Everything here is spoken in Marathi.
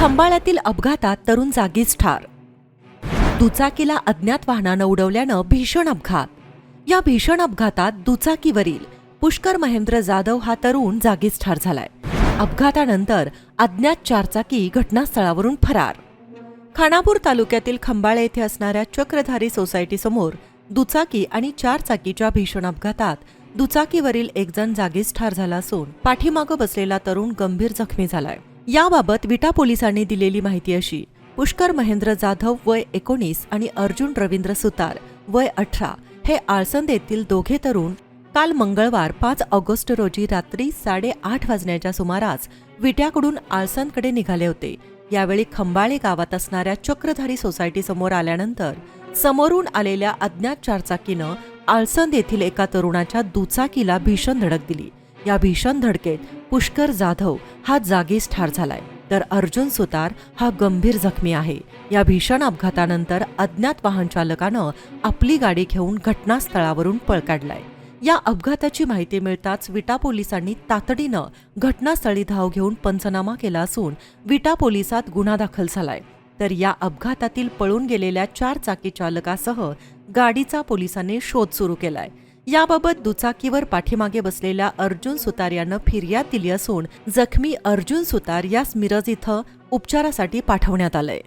खंबाळ्यातील अपघातात तरुण जागीच ठार. दुचाकीला अज्ञात वाहनानं उडवल्यानं भीषण अपघात. या भीषण अपघातात दुचाकीवरील पुष्कर महेंद्र जाधव हा तरुण जागीच ठार झालाय. अपघातानंतर अज्ञात चारचाकी घटनास्थळावरून फरार. खानापूर तालुक्यातील खंबाळे येथे असणाऱ्या चक्रधारी सोसायटीसमोर दुचाकी आणि चारचाकीच्या भीषण अपघातात दुचाकीवरील एक जण जागीच ठार झाला असून पाठीमागं बसलेला तरुण गंभीर जखमी झालाय. याबाबत विटा पोलिसांनी दिलेली माहिती अशी. पुष्कर महेंद्र जाधव वय एकोणीस आणि अर्जुन रवींद्र सुतार वय अठरा हे आळसंद येथील दोघे तरुण काल मंगळवार पाच ऑगस्ट रोजी रात्री साडेआठ वाजण्याच्या सुमारास विट्याकडून आळसंदकडे निघाले होते. यावेळी खंबाळे गावात असणाऱ्या चक्रधारी सोसायटी समोर आल्यानंतर समोरून आलेल्या अज्ञात चारचाकीनं आळसंद येथील एका तरुणाच्या दुचाकीला भीषण धडक दिली. या भीषण धडकेत पुष्कर जाधव हा जागीच ठार झालाय. तर अर्जुन सुतार हा गंभीर जखमी आहे. या भीषण अपघातानंतर अज्ञात वाहन चालकानं आपली गाडी घेऊन घटनास्थळावरून पळ काढलाय. या अपघाताची माहिती मिळताच विटा पोलिसांनी तातडीनं घटनास्थळी धाव घेऊन पंचनामा केला असून विटा पोलिसात गुन्हा दाखल झालाय. तर या अपघातातील पळून गेलेल्या चार चाकी चालकासह गाडीचा पोलिसांनी शोध सुरू केलाय. याबाबत दुचाकीवर पाठीमागे बसलेल्या अर्जुन सुतार यानं फिर्याद दिली असून जखमी अर्जुन सुतार यास मिरज इथं उपचारासाठी पाठवण्यात आलंय.